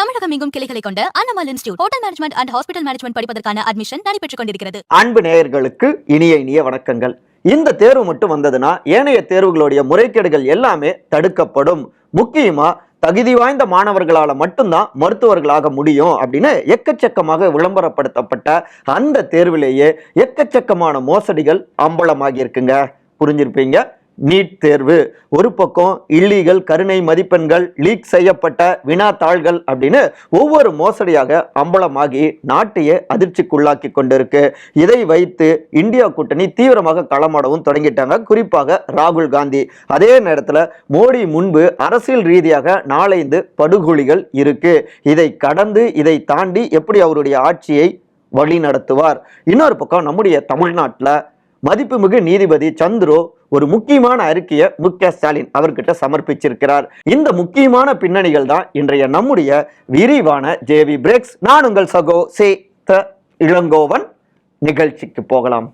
தமிழகம் எங்கும் கிளைகளை கொண்ட Annamal institute hotel management and hospital management படிப்பதற்கான அட்மிஷன் நடைபெற்றுக் கொண்டிருக்கிறது. அன்பு நேயர்களுக்கு இனிய இனிய வணக்கங்கள். இந்த தேர்வு மட்டும் வந்ததுன்னா ஏனைய தேர்வுகளுடைய முறைகேடுகள் எல்லாமே தடுக்கப்படும். முக்கியமா தகுதி வாய்ந்த மாணவர்களால மட்டும்தான் மருத்துவர்களாக முடியும் அப்படின்னு எக்கச்சக்கமாக விளம்பரப்படுத்தப்பட்ட அந்த தேர்விலேயே எக்கச்சக்கமான மோசடிகள் அம்பலமாகி இருக்குங்க. புரிஞ்சிருப்பீங்க? நீட் தேர்வு. ஒரு பக்கம் இல்லீகல் கருணை மதிப்பெண்கள் லீக் செய்யப்பட்ட வினாத்தாள்கள் அப்படின்னு ஒவ்வொரு மோசடியாக அம்பலமாகி நாட்டையே அதிர்ச்சிக்குள்ளாக்கி கொண்டிருக்கு. இதை வைத்து இந்தியா கூட்டணி தீவிரமாக களமாடவும் தொடங்கிட்டாங்க. குறிப்பாக ராகுல் காந்தி. அதே நேரத்தில் மோடி முன்பு அரசியல் ரீதியாக நாலைந்து படுகொலிகள் இருக்கு. இதை கடந்து இதை தாண்டி எப்படி அவருடைய ஆட்சியை வழி நடத்துவார் இன்னொரு பக்கம் நம்முடைய தமிழ்நாட்டில் மதிப்புமிகு நீதிபதி சந்துரு ஒரு முக்கியமான அறிக்கையை மு க ஸ்டாலின் அவர்கிட்ட சமர்ப்பிச்சிருக்கிறார். இந்த முக்கியமான பின்னணிகள் தான் இன்றைய நம்முடைய விரிவான ஜேவி பிரேக்ஸ் நான் உங்கள் சகோ சே த இளங்கோவன். நிகழ்ச்சிக்கு போகலாம்.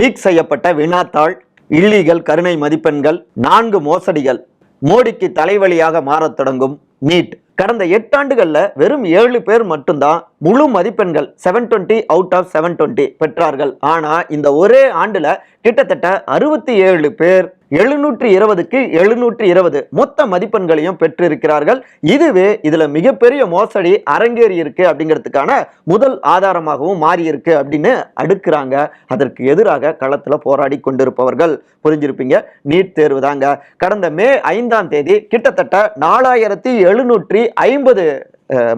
லீக் செய்யப்பட்ட வினாத்தாள் இல்லீகல் கருணை மதிப்பெண்கள் நான்கு மோசடிகள். மோடிக்கு தலைவலியாக மாறத் தொடங்கும் நீட். கடந்த எட்டாண்டுகளில் வெறும் ஏழு பேர் மட்டும்தான் முழு மதிப்பெண்கள் seven twenty out of seven twenty பெற்றார்கள். ஆனால் இந்த ஒரே ஆண்டில் கிட்டத்தட்ட அறுபத்தி ஏழு பேர் எழுநூற்றி இருபதுக்கு எழுநூற்றி இருபது மொத்த மதிப்பெண்களையும் பெற்றிருக்கிறார்கள். இதுவே இதுல மிகப்பெரிய மோசடி அரங்கேறி இருக்கு அப்படிங்கிறதுக்கான முதல் ஆதாரமாகவும் மாறி இருக்கு அப்படின்னு அடுக்கிறாங்க. அதற்கு எதிராக களத்துல போராடி கொண்டிருப்பவர்கள். புரிஞ்சிருப்பீங்க? நீட் தேர்வு தாங்க. கடந்த மே ஐந்தாம் தேதி கிட்டத்தட்ட நாலாயிரத்தி எழுநூற்றி ஐம்பது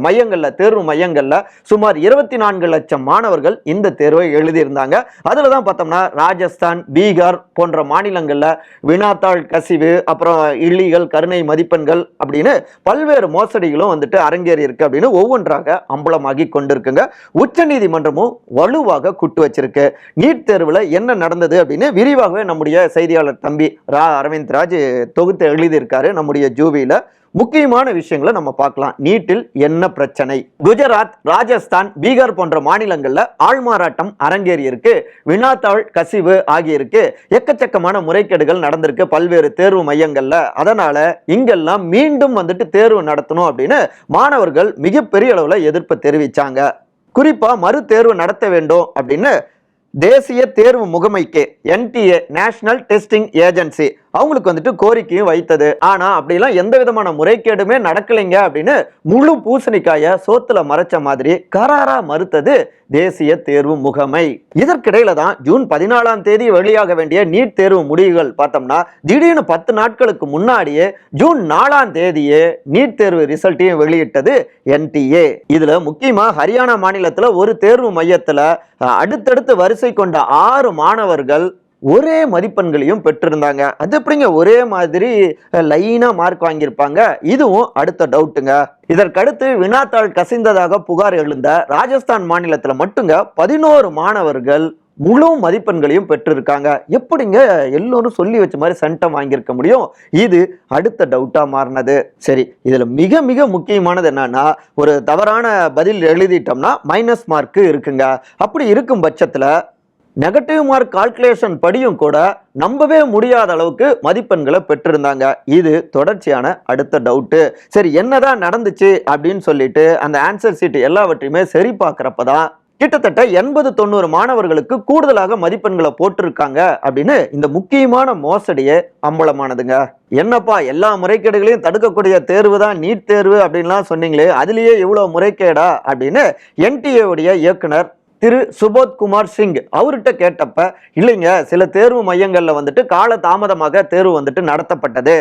மையங்களில் தேர்வு மையங்களில் சுமார் இருபத்தி நான்கு லட்சம் மாணவர்கள் இந்த தேர்வை எழுதியிருந்தாங்க. அதில் தான் பார்த்தோம்னா ராஜஸ்தான் பீகார் போன்ற மாநிலங்களில் வினாத்தாள் கசிவு அப்புறம் இல்லீகல் கருணை மதிப்பெண்கள் அப்படின்னு பல்வேறு மோசடிகளும் வந்துட்டு அரங்கேறி இருக்கு அப்படின்னு ஒவ்வொன்றாக அம்பலமாகி கொண்டிருக்குங்க. உச்சநீதிமன்றமும் வலுவாக குட்டு வச்சிருக்கு. நீட் தேர்வில் என்ன நடந்தது அப்படின்னு விரிவாகவே நம்முடைய செய்தியாளர் தம்பி ரா அரவிந்த் ராஜ் தொகுத்து எழுதியிருக்காரு நம்முடைய ஜூவியில் முக்கியமான விஷயங்களை நம்ம பார்க்கலாம். நீட்டில் என்ன பிரச்சனை? குஜராத் ராஜஸ்தான் பீகார் போன்ற மாநிலங்கள்ல ஆள்மாறாட்டம் அரங்கேறி இருக்கு. வினாத்தாள் கசிவு ஆகியிருக்கு. எக்கச்சக்கமான முறைகேடுகள் நடந்திருக்கு பல்வேறு தேர்வு மையங்கள்ல. அதனால இங்கெல்லாம் மீண்டும் வந்துட்டு தேர்வு நடத்தணும் அப்படின்னு மாணவர்கள் மிகப்பெரிய அளவுல எதிர்ப்பு தெரிவிச்சாங்க. குறிப்பா மறு தேர்வு நடத்த வேண்டும் அப்படின்னு தேசிய தேர்வு முகமைக்கு என்டிஏ நேஷனல் டெஸ்டிங் ஏஜென்சி அவங்களுக்கு வந்துட்டு கோரிக்கையும் வைத்தது. ஆனா அப்படிலாம் எந்த விதமான முறைகேடுமே நடக்கலைங்க அப்படின்னு முழு பூசணிக்காய சோத்துல மறைச்ச மாதிரி கராரா மறுத்தது தேசிய தேர்வு முகமை. இதற்கிடையில தான் ஜூன் பதினாலாம் தேதி வெளியாக வேண்டிய நீட் தேர்வு முடிவுகள் பார்த்தோம்னா திடீர்னு பத்து நாட்களுக்கு முன்னாடியே ஜூன் நாலாம் தேதியே நீட் தேர்வு ரிசல்ட்டையும் வெளியிட்டது என்டிஏ இதுல முக்கியமா ஹரியானா மாநிலத்துல ஒரு தேர்வு மையத்துல அடுத்தடுத்து வரிசை கொண்ட ஆறு மாணவர்கள் ஒரே மதிப்பெண்களையும் பெற்றிருந்தாங்க. அது எப்படிங்க? ஒரே மாதிரி லைனாக மார்க் வாங்கியிருப்பாங்க. இதுவும் அடுத்த டவுட்டுங்க. இதற்கடுத்து வினாத்தாள் கசிந்ததாக புகார் எழுந்த ராஜஸ்தான் மாநிலத்தில் மட்டுங்க பதினோரு மாணவர்கள் முழு மதிப்பெண்களையும் பெற்றிருக்காங்க. எப்படிங்க? எல்லோரும் சொல்லி வச்ச மாதிரி சென்டம் வாங்கியிருக்க முடியும்? இது அடுத்த டவுட்டாக மாறினது. சரி இதில் மிக மிக முக்கியமானது என்னன்னா ஒரு தவறான பதில் எழுதிட்டோம்னா மைனஸ் மார்க்கு இருக்குங்க. அப்படி இருக்கும் பட்சத்தில் நெகட்டிவ் மார்க் கால்குலேஷன் படியும் கூட நம்பவே முடியாத அளவுக்கு மதிப்பெண்களை பெற்றிருந்தாங்க. இது தொடர்ச்சியான அடுத்த டவுட்டு சரி என்னதான் நடந்துச்சு அப்படின்னு சொல்லிட்டு அந்த ஆன்சர் சீட் எல்லாவற்றையுமே சரி பார்க்குறப்ப தான் கிட்டத்தட்ட எண்பது தொண்ணூறு மாணவர்களுக்கு கூடுதலாக மதிப்பெண்களை போட்டிருக்காங்க அப்படின்னு இந்த முக்கியமான மோசடியே அம்பலமானதுங்க. என்னப்பா எல்லா முறைகேடுகளையும் தடுக்கக்கூடிய தேர்வு தான் நீட் தேர்வு அப்படின்லாம் சொன்னீங்களே அதுலேயே இவ்வளோ முறைகேடா அப்படின்னு என்டிஏவுடைய இயக்குனர் திரு சுபோத் குமார் சிங். அவர்கிட்ட கேட்டப்ப இல்லைங்க சில தேர்வு மையங்கள்ல வந்துட்டு கால தாமதமாக தேர்வு வந்துட்டு நடத்தப்பட்டது.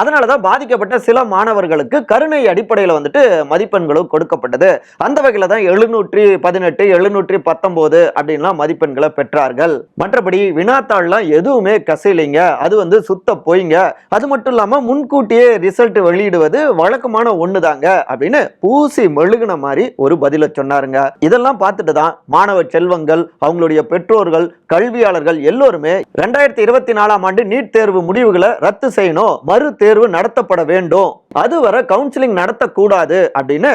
அதனால தான் பாதிக்கப்பட்ட சில மாணவர்களுக்கு கருணை அடிப்படையில் வந்துட்டு மதிப்பெண்களும் கொடுக்கப்பட்டது. அந்த வகையில் தான் எழுநூற்றி பதினெட்டு எழுநூற்றி பத்தொம்போது அப்படின்லாம் மதிப்பெண்களை பெற்றார்கள். மற்றபடி வினாத்தாள்லாம் எதுவுமே கசையிலைங்க. அது வந்து சுத்த போய்ங்க. அது மட்டும் இல்லாமல் முன்கூட்டியே ரிசல்ட் வெளியிடுவது வழக்கமான ஒன்று தாங்க அப்படின்னு பூசி மெழுகுன மாதிரி ஒரு பதிலை சொன்னாருங்க. இதெல்லாம் பார்த்துட்டு தான் மாணவ செல்வங்கள் அவங்களுடைய பெற்றோர்கள் கல்வியாளர்கள் எல்லோருமே ரெண்டாயிரத்தி இருபத்தி நாலாம் ஆண்டு நீட் தேர்வு முடிவுகளை ரத்து செய்யணும் மறு தேர்வு நடத்தப்பட வேண்டும். அதுவரை கவுன்சிலிங் நடத்தக்கூடாது அப்படின்னு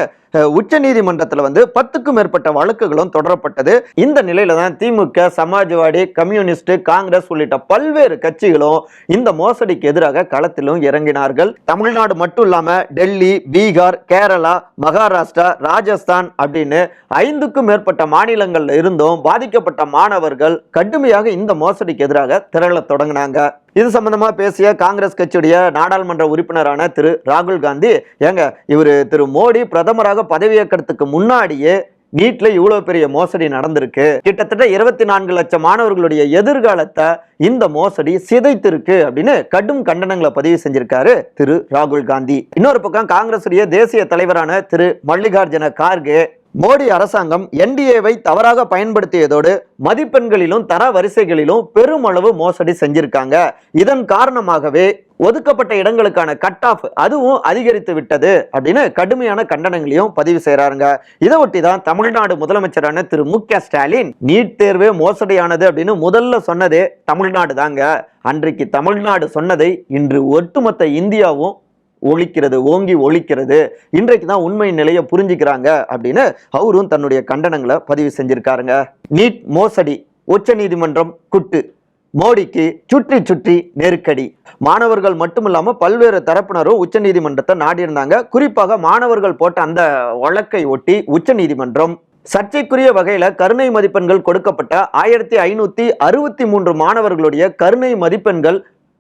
உச்ச நீதிமன்றத்தில் வந்து பத்துக்கும் மேற்பட்ட வழக்குகளும் தொடரப்பட்டது. இந்த நிலையில தான் திமுக சமாஜ்வாடி கம்யூனிஸ்ட் காங்கிரஸ் உள்ளிட்ட பல்வேறு கட்சிகளும் இந்த மோசடிக்கு எதிராக களத்திலும் இறங்கினார்கள். தமிழ்நாடு மட்டும் இல்லாம டெல்லி பீகார் கேரளா மகாராஷ்டிரா ராஜஸ்தான் அப்படின்னு ஐந்துக்கும் மேற்பட்ட மாநிலங்கள்ல இருந்தும் பாதிக்கப்பட்ட மாணவர்கள் கடுமையாக இந்த மோசடிக்கு எதிராக திரள தொடங்கினாங்க. இது சம்பந்தமாக பேசிய காங்கிரஸ் கட்சியுடைய நாடாளுமன்ற உறுப்பினரான திரு ராகுல் காந்தி ஏங்க இவர் திரு மோடி பிரதமராக பதவியேற்கிறதுக்கு முன்னாடியே நீட்ல இவ்வளவு பெரிய மோசடி நடந்திருக்கு. கிட்டத்தட்ட இருபத்தி நான்கு லட்சம் மாணவர்களுடைய எதிர்காலத்தை இந்த மோசடி சிதைத்திருக்கு அப்படின்னு கடும் கண்டனங்களை பதிவு செஞ்சிருக்காரு திரு ராகுல் காந்தி. இன்னொரு பக்கம் காங்கிரசுடைய தேசிய தலைவரான திரு மல்லிகார்ஜுன கார்கே மோடி அரசாங்கம் என்டிஏவை தவறாக பயன்படுத்தியதோடு மதிப்பெண்களிலும் தர வரிசைகளிலும் பெருமளவு மோசடி செஞ்சிருக்காங்க. இதன் காரணமாகவே ஒதுக்கப்பட்ட இடங்களுக்கான கட் ஆஃப் அதுவும் அதிகரித்து விட்டது அப்படின்னு கடுமையான கண்டனங்களையும் பதிவு செய்கிறாருங்க இதை ஒட்டி தான் தமிழ்நாடு முதலமைச்சரான திரு மு க ஸ்டாலின் நீட் தேர்வே மோசடியானது அப்படின்னு முதல்ல சொன்னதே தமிழ்நாடு தாங்க. அன்றைக்கு தமிழ்நாடு சொன்னதை இன்று ஒட்டுமொத்த இந்தியாவும் ஒழிக்கிறது ஓங்கி ஒழிக்கிறது. இன்றைக்கு தான் உண்மை நிலையை புரிஞ்சுக்கிறாங்க அப்படின்னு அவரும் தன்னுடைய கண்டனங்களை பதிவு செஞ்சிருக்காருங்க. நீட் மோசடி உச்ச நீதிமன்றம் குட்டு. மோடிக்கு சுற்றி சுற்றி நெருக்கடி. மாணவர்கள் மட்டுமில்லாம பல்வேறு தரப்பினரும் உச்ச நீதிமன்றத்தை நாடியிருந்தாங்க. குறிப்பாக மாணவர்கள் போட்ட அந்த வழக்கை ஒட்டி உச்ச நீதிமன்றம் சர்ச்சைக்குரிய வகையில கருணை மதிப்பெண்கள் கொடுக்கப்பட்ட ஆயிரத்தி ஐநூத்தி அறுபத்தி மூன்று மாணவர்களுடைய கருணை மதிப்பெண்கள்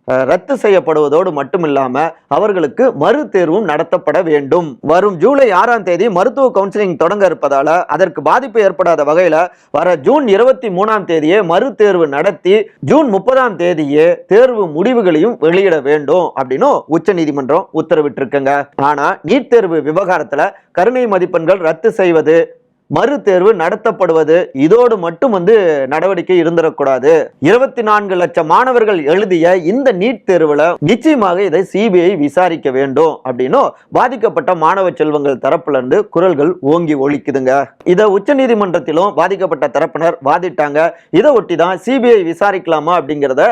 ரத்து செய்யப்படுவதோடு மட்டுமில்லாம அவர்களுக்கு மறு தேர்வும் நடத்தப்பட வேண்டும். வரும் ஜூலை ஆறாம் தேதி மருத்துவ கவுன்சிலிங் தொடங்க இருப்பதால அதற்கு பாதிப்பு ஏற்படாத வகையில வர ஜூன் இருபத்தி மூணாம் தேதியே மறு தேர்வு நடத்தி ஜூன் முப்பதாம் தேதியே தேர்வு முடிவுகளையும் வெளியிட வேண்டும் அப்படின்னு உச்ச நீதிமன்றம் உத்தரவிட்டிருக்குங்க. ஆனா நீட் தேர்வு விவகாரத்துல கருணை மதிப்பெண்கள் ரத்து செய்வது மறு தேர்வு நடத்தப்படுவது இதோடு மட்டும் வந்து நடவடிக்கை இருந்துடக்கூடாது. இருபத்தி நான்கு லட்சம் மாணவர்கள் எழுதிய இந்த நீட் தேர்வுல நிச்சயமாக இதை சிபிஐ விசாரிக்க வேண்டும் அப்படின்னும் பாதிக்கப்பட்ட மாணவ செல்வங்கள் தரப்புல இருந்து குரல்கள் ஓங்கி ஒழிக்குதுங்க இதை உச்ச நீதிமன்றத்திலும் பாதிக்கப்பட்ட தரப்பினர் வாதிட்டாங்க. இதை ஒட்டி தான் சிபிஐ விசாரிக்கலாமா அப்படிங்கிறத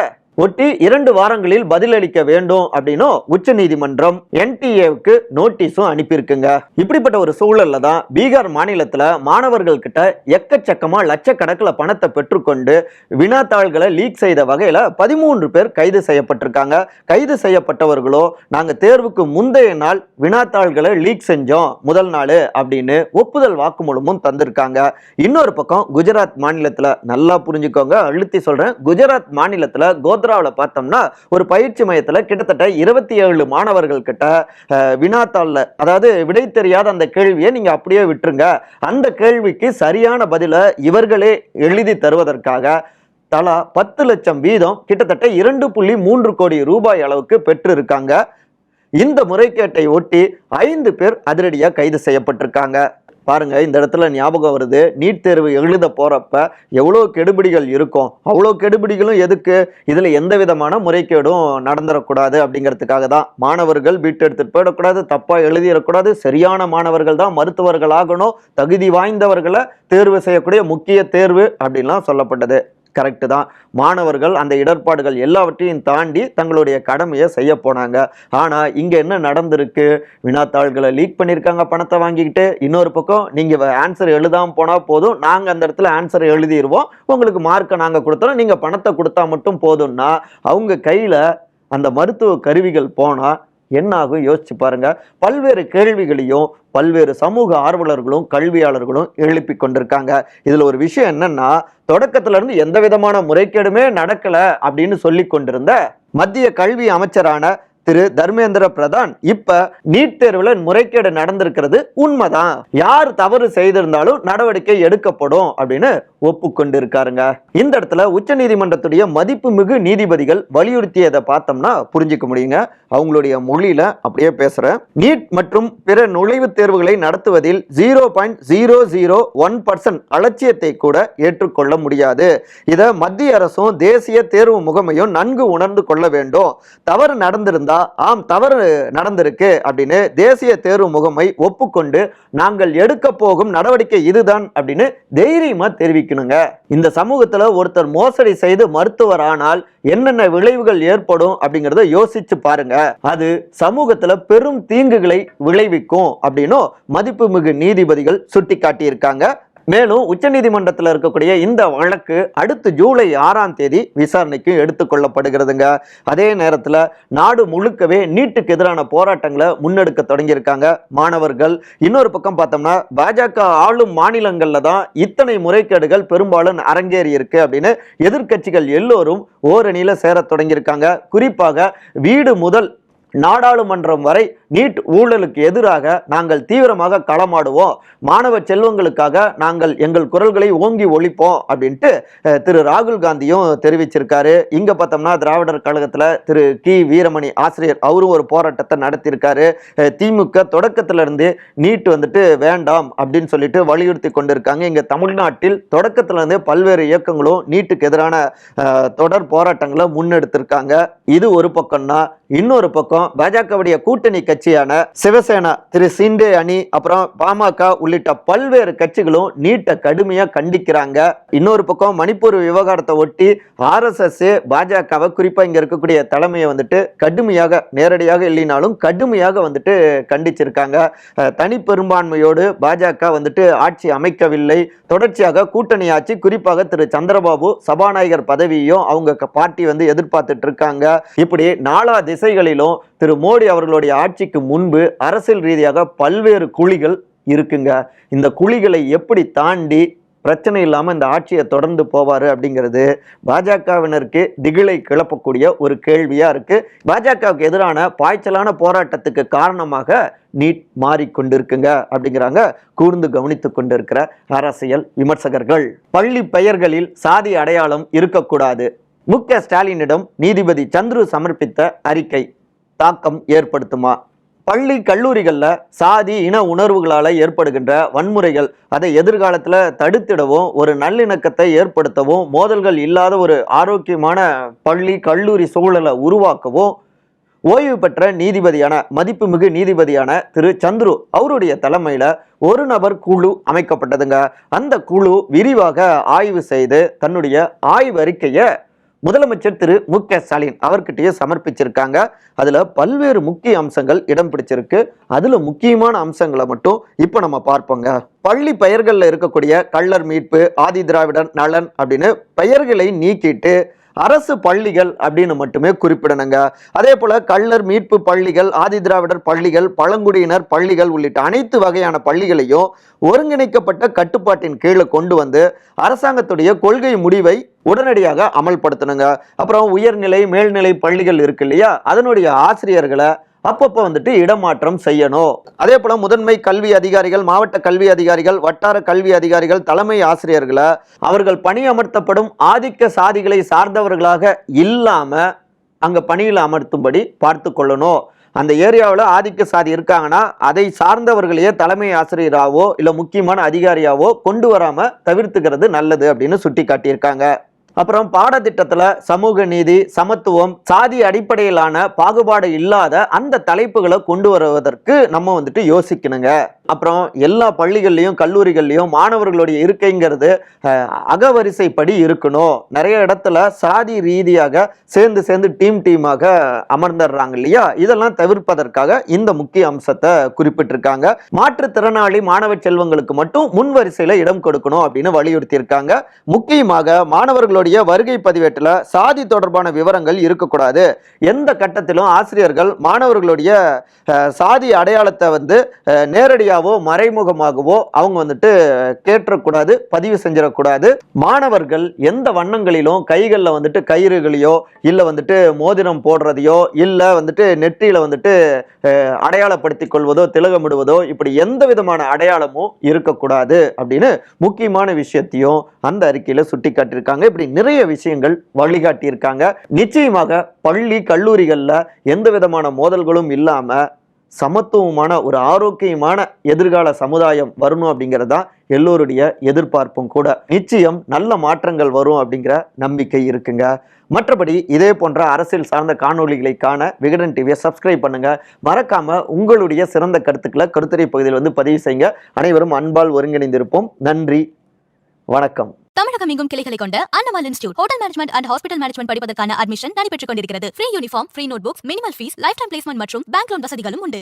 ஒட்டி இரண்டு வாரங்களில் பதிலளிக்க வேண்டும் அப்படின்னு உச்ச நீதிமன்றம் என்டிஏவுக்கு நோட்டீஸும் அனுப்பியிருக்குங்க. இப்படிப்பட்ட ஒரு சூழல்ல தான் பீகார் மாநிலத்துல மாணவர்கள் கிட்ட எக்கச்சக்கமா லட்சக்கணக்கில் பணத்தை பெற்றுக்கொண்டு வினாத்தாள்களை லீக் செய்த வகையில பதிமூன்று பேர் கைது செய்யப்பட்டிருக்காங்க. கைது செய்யப்பட்டவர்களோ நாங்க தேர்வுக்கு முந்தைய நாள் வினாத்தாள்களை லீக் செஞ்சோம் முதல் நாள் அப்படின்னு ஒப்புதல் வாக்குமூலமும் தந்திருக்காங்க. இன்னொரு பக்கம் குஜராத் மாநிலத்துல நல்லா புரிஞ்சுக்கோங்க அழுத்தி சொல்றேன். குஜராத் மாநிலத்துல ஆந்திராவில் பார்த்தோம்னா ஒரு பயிற்சி மையத்தில் கிட்டத்தட்ட இருபத்தி ஏழு மாணவர்கள் கிட்ட வினாத்தாளில் அதாவது விடை தெரியாத அந்த கேள்வியை நீங்க அப்படியே விட்டுருங்க. அந்த கேள்விக்கு சரியான பதிலை இவர்களே எழுதி தருவதற்காக தலா பத்து லட்சம் வீதம் கிட்டத்தட்ட இரண்டு புள்ளி மூன்று கோடி ரூபாய் அளவுக்கு பெற்றிருக்காங்க. இந்த முறைகேட்டை ஒட்டி ஐந்து பேர் அதிரடியாக கைது செய்யப்பட்டிருக்காங்க. பாருங்கள் இந்த இடத்துல ஞாபகம் வருது. நீட் தேர்வு எழுத போகிறப்ப எவ்வளோ கெடுபிடிகள் இருக்கும் அவ்வளோ கெடுபிடிகளும் எதுக்கு? இதில் எந்த விதமான முறைகேடும் நடந்துடக்கூடாது அப்படிங்கிறதுக்காக தான். மாணவர்கள் வீட்டு எடுத்து போயிடக்கூடாது தப்பாக எழுதிடக்கூடாது சரியான மாணவர்கள் தான் மருத்துவர்கள் ஆகணும். தகுதி வாய்ந்தவர்களை தேர்வு செய்யக்கூடிய முக்கிய தேர்வு அப்படின்லாம் சொல்லப்பட்டது. கரெக்டு தான். மாணவர்கள் அந்த இடர்பாடுகள் எல்லாவற்றையும் தாண்டி தங்களுடைய கடமையை செய்ய போனாங்க. ஆனால் இங்கே என்ன நடந்திருக்கு? வினாத்தாள்களை லீக் பண்ணியிருக்காங்க பணத்தை வாங்கிக்கிட்டு. இன்னொரு பக்கம் நீங்கள் ஆன்சர் எழுதாமல் போனால் போதும். நாங்கள் அந்த இடத்துல ஆன்சர் எழுதிடுவோம் உங்களுக்கு மார்க்கை நாங்கள் கொடுத்துறோம். நீங்கள் பணத்தை கொடுத்தா மட்டும் போதும்னா அவங்க கையில் அந்த மருத்துவ கருவிகள் போனால் என்ன ஆகும் யோசிச்சு பாருங்க. பல்வேறு கேள்விகளையும் பல்வேறு சமூக ஆர்வலர்களும் கல்வியாளர்களும் எழுப்பி கொண்டிருக்காங்க. இதுல ஒரு விஷயம் என்னன்னா தொடக்கத்துல இருந்து எந்த விதமான முறைகேடுமே நடக்கல அப்படின்னு சொல்லி கொண்டிருந்த மத்திய கல்வி அமைச்சரான திரு. தர்மேந்திர பிரதான் இப்ப நீட் தேர்வுல முறைகேடு நடந்திருக்கிறது உண்மைதான். யார் தவறு செய்திருந்தாலும் நடவடிக்கை எடுக்கப்படும் அப்படின்னு ஒப்புக்கொண்டிருக்காருங்க. இந்த இடத்துல உச்ச நீதிமன்றத்துடைய மதிப்புமிகு நீதிபதிகள் வலியுறுத்தியதை பார்த்தோம்னா புரிஞ்சுக்க முடியுங்க. அவங்களுடைய மொழியில அப்படியே பேசுறேன். நீட் மற்றும் பிற நுழைவுத் தேர்வுகளை நடத்துவதில் zero point zero zero one percent அலட்சியத்தை கூட ஏற்றுக்கொள்ள முடியாது. இதை மத்திய அரசும் தேசிய தேர்வு முகமையும் நன்கு உணர்ந்து கொள்ள வேண்டும். தவறு நடந்திருந்தா ஆம் தவறு நடந்திருக்கு அப்படின்னு தேசிய தேர்வு முகமை ஒப்புக்கொண்டு நாங்கள் எடுக்க போகும் நடவடிக்கை இதுதான் அப்படின்னு தைரியமா தெரிவிக்கும் யோசிக்கணுங்க இந்த சமூகத்துல ஒருத்தர் மோசடி செய்து மருத்துவர் ஆனால் என்னென்ன விளைவுகள் ஏற்படும் அப்படிங்கறத யோசிச்சு பாருங்க. அது சமூகத்துல பெரும் தீங்குகளை விளைவிக்கும் அப்படின்னும் மதிப்புமிகு நீதிபதிகள் சுட்டி காட்டியிருக்காங்க மேலும் உச்சநீதிமன்றத்தில் இருக்கக்கூடிய இந்த வழக்கு அடுத்து ஜூலை ஆறாம் தேதி விசாரணைக்கு எடுத்துக்கொள்ளப்படுகிறதுங்க அதே நேரத்தில் நாடு முழுக்கவே நீட்டுக்கு எதிரான போராட்டங்களை முன்னெடுக்க தொடங்கியிருக்காங்க மாணவர்கள். இன்னொரு பக்கம் பார்த்தோம்னா பாஜக ஆளும் மாநிலங்களில் தான் இத்தனை முறைகேடுகள் பெரும்பாலும் அரங்கேறி இருக்கு அப்படின்னு எதிர்க்கட்சிகள் எல்லோரும் ஓரணியில் சேர தொடங்கியிருக்காங்க. குறிப்பாக வீடு முதல் நாடாளுமன்றம் வரை நீட் ஊழலுக்கு எதிராக நாங்கள் தீவிரமாக களமாடுவோம். மாணவ செல்வங்களுக்காக நாங்கள் எங்கள் குரல்களை ஓங்கி ஒழிப்போம் அப்படின்ட்டு திரு ராகுல் காந்தியும் தெரிவிச்சிருக்காரு. இங்க பார்த்தோம்னா திராவிடர் கழகத்துல திரு கி வீரமணி ஆசிரியர் அவரும் ஒரு போராட்டத்தை நடத்தியிருக்காரு. திமுக தொடக்கத்துல இருந்து நீட் வந்துட்டு வேண்டாம் அப்படின்னு சொல்லிட்டு வலியுறுத்தி கொண்டிருக்காங்க. இங்க தமிழ்நாட்டில் தொடக்கத்துல இருந்து பல்வேறு இயக்கங்களும் நீட்டுக்கு எதிரான தொடர் போராட்டங்களை முன்னெடுத்திருக்காங்க. இது ஒரு பக்கம்னா இன்னொரு பக்கம் பாஜகவுடைய கூட்டணி கட்சியான சிவசேனா திரு சிண்டே அணி அப்புறம் பாமக உள்ளிட்ட பல்வேறு கட்சிகளும் நீட்டை கடுமையா கண்டிக்கிறாங்க. இன்னொரு பக்கம் மணிப்பூர் விவகாரத்தை ஒட்டி ஆர்எஸ்எஸ் பாஜகவை குறிப்பா இங்க இருக்கக்கூடிய தலைமையை வந்துட்டு கடுமையாக நேரடியாக இல்லைனாலும் கடுமையாக வந்துட்டு கண்டிச்சிருக்காங்க. தனி பெரும்பான்மையோடு பாஜக வந்துட்டு ஆட்சி அமைக்கவில்லை. தொடர்ச்சியாக கூட்டணி ஆட்சி குறிப்பாக திரு சந்திரபாபு சபாநாயகர் பதவியையும் அவங்க பார்ட்டி வந்து எதிர்பார்த்துட்டு இருக்காங்க. இப்படி நாலா திசைகளிலும் திரு மோடி அவர்களுடைய ஆட்சி ஆட்சிக்கு முன்பு அரசியல் ரீதியாக பல்வேறு குழிகள் இருக்குங்க. இந்த குழிகளை எப்படி தாண்டி பிரச்சனை இல்லாமல் இந்த ஆட்சியை தொடர்ந்து போவார் அப்படிங்கிறது பாஜகவினருக்கு திகிலை கிளப்பக்கூடிய ஒரு கேள்வியாக இருக்குது பாஜகவுக்கு எதிரான பாய்ச்சலான போராட்டத்துக்கு காரணமாக நீட் மாறிக்கொண்டிருக்குங்க அப்படிங்கிறாங்க. கூர்ந்து கவனித்து கொண்டிருக்கிற அரசியல் விமர்சகர்கள். பள்ளி பெயர்களில் சாதி அடையாளம் இருக்கக்கூடாது. மு க ஸ்டாலினிடம் நீதிபதி சந்துரு சமர்ப்பித்த அறிக்கை தாக்கம் ஏற்படுத்துமா? பள்ளி கல்லூரிகளில் சாதி இன உணர்வுகளால் ஏற்படுகின்ற வன்முறைகள் அதை எதிர்காலத்தில் தடுத்திடவும் ஒரு நல்லிணக்கத்தை ஏற்படுத்தவும் மோதல்கள் இல்லாத ஒரு ஆரோக்கியமான பள்ளி கல்லூரி சூழலை உருவாக்கவும் ஓய்வு பெற்ற நீதிபதியான மதிப்புமிகு நீதிபதியான திரு சந்துரு அவருடைய தலைமையில் ஒரு நபர் குழு அமைக்கப்பட்டதுங்க. அந்த குழு விரிவாக ஆய்வு செய்து தன்னுடைய ஆய்வறிக்கையை முதலமைச்சர் திரு மு க ஸ்டாலின் அவர்கிட்டயே சமர்ப்பிச்சிருக்காங்க. அதுல பல்வேறு முக்கிய அம்சங்கள் இடம் பிடிச்சிருக்கு. அதுல முக்கியமான அம்சங்களை மட்டும் இப்போ நம்ம பார்ப்போங்க. பள்ளி பெயர்களில் இருக்கக்கூடிய கள்ளர் மீட்பு ஆதி திராவிடர் நலன் அப்படின்னு பெயர்களை நீக்கிட்டு அரசு பள்ளிகள் அப்படின்னு மட்டுமே குறிப்பிடணுங்க. அதே போல கள்ளர் மீட்பு பள்ளிகள் ஆதி திராவிடர் பள்ளிகள் பழங்குடியினர் பள்ளிகள் உள்ளிட்ட அனைத்து வகையான பள்ளிகளையும் ஒருங்கிணைக்கப்பட்ட கட்டுப்பாட்டின் கீழே கொண்டு வந்து அரசாங்கத்துடைய கொள்கை முடிவை உடனடியாக அமல்படுத்தணுங்க. அப்புறம் உயர்நிலை மேல்நிலை பள்ளிகள் இருக்கு இல்லையா? அதனுடைய ஆசிரியர்களை அப்பப்போ வந்துட்டு இடமாற்றம் செய்யணும். அதே போல முதன்மை கல்வி அதிகாரிகள் மாவட்ட கல்வி அதிகாரிகள் வட்டார கல்வி அதிகாரிகள் தலைமை ஆசிரியர்களை அவர்கள் பணியமர்த்தப்படும் ஆதிக்க சாதிகளை சார்ந்தவர்களாக இல்லாம அங்க பணியில் அமர்த்தும்படி பார்த்து கொள்ளணும். அந்த ஏரியாவில் ஆதிக்க சாதி இருக்காங்கன்னா அதை சார்ந்தவர்களையே தலைமை ஆசிரியராகவோ இல்லை முக்கியமான அதிகாரியாவோ கொண்டு வராமல் தவிர்த்துக்கிறது நல்லது அப்படின்னு சுட்டி காட்டியிருக்காங்க அப்புறம் பாடத்திட்டத்துல சமூக நீதி சமத்துவம் சாதி அடிப்படையிலான பாகுபாடு இல்லாத அந்த தலைப்புகளை கொண்டு வருவதற்கு நம்ம வந்துட்டு யோசிக்கணுங்க. அப்புறம் எல்லா பள்ளிகள்லையும் கல்லூரிகள்லையும் மாணவர்களுடைய இருக்கைங்கிறது அகவரிசைப்படி இருக்கணும். நிறைய இடத்துல சாதி ரீதியாக சேர்ந்து சேர்ந்து டீம் டீமாக அமர்ந்துடுறாங்க இல்லையா? இதெல்லாம் தவிர்ப்பதற்காக இந்த முக்கிய அம்சத்தை குறிப்பிட்டிருக்காங்க. மாற்றுத்திறனாளி மாணவ செல்வங்களுக்கு மட்டும் முன் வரிசையில் இடம் கொடுக்கணும் அப்படின்னு வலியுறுத்தி இருக்காங்க முக்கியமாக மாணவர்களுடைய வருகை பதிவேட்டில் சாதி தொடர்பான விவரங்கள் இருக்கக்கூடாது. எந்த கட்டத்திலும் ஆசிரியர்கள் மாணவர்களுடைய சாதி அடையாளத்தை வந்து நேரடியாக நேரடியாவோ மறைமுகமாகவோ அவங்க வந்துட்டு கேட்டக்கூடாது பதிவு செஞ்சிடக்கூடாது. மாணவர்கள் எந்த வண்ணங்களிலும் கைகளில் வந்துட்டு கயிறுகளையோ இல்லை வந்துட்டு மோதிரம் போடுறதையோ இல்லை வந்துட்டு நெற்றியில வந்துட்டு அடையாளப்படுத்தி அடையாளப்படுத்திக் கொள்வதோ திலகமிடுவதோ இப்படி எந்த விதமான அடையாளமும் இருக்கக்கூடாது அப்படின்னு முக்கியமான விஷயத்தையும் அந்த அறிக்கையில் சுட்டி காட்டியிருக்காங்க இப்படி நிறைய விஷயங்கள் வழிகாட்டியிருக்காங்க. நிச்சயமாக பள்ளி கல்லூரிகளில் எந்த விதமான மோதல்களும் இல்லாமல் சமத்துவமான ஒரு ஆரோக்கியமான எதிர்கால சமுதாயம் வரணும் அப்படிங்கிறது தான் எல்லோருடைய எதிர்பார்ப்பும் கூட. நிச்சயம் நல்ல மாற்றங்கள் வரும் அப்படிங்கிற நம்பிக்கை இருக்குங்க. மற்றபடி இதே போன்ற அரசியல் சார்ந்த காணொலிகளை காண விகடன் டிவியை சப்ஸ்கிரைப் பண்ணுங்க. மறக்காம உங்களுடைய சிறந்த கருத்துக்களை கருத்துரை பகுதியில் வந்து பதிவு செய்யுங்க. அனைவரும் அன்பால் ஒருங்கிணைந்திருப்போம். நன்றி. வணக்கம். தமிழகம் எங்கும் கிளைகளை கொண்ட Annamal institute hotel management and hospital management படிப்பதற்கான அட்மிஷன் நடைபெற்றுக் கொண்டிருக்கிறது. Free uniform free note books minimal fees lifetime placement மற்றும் பேங்க் லோன் வசதிகளும் உண்டு.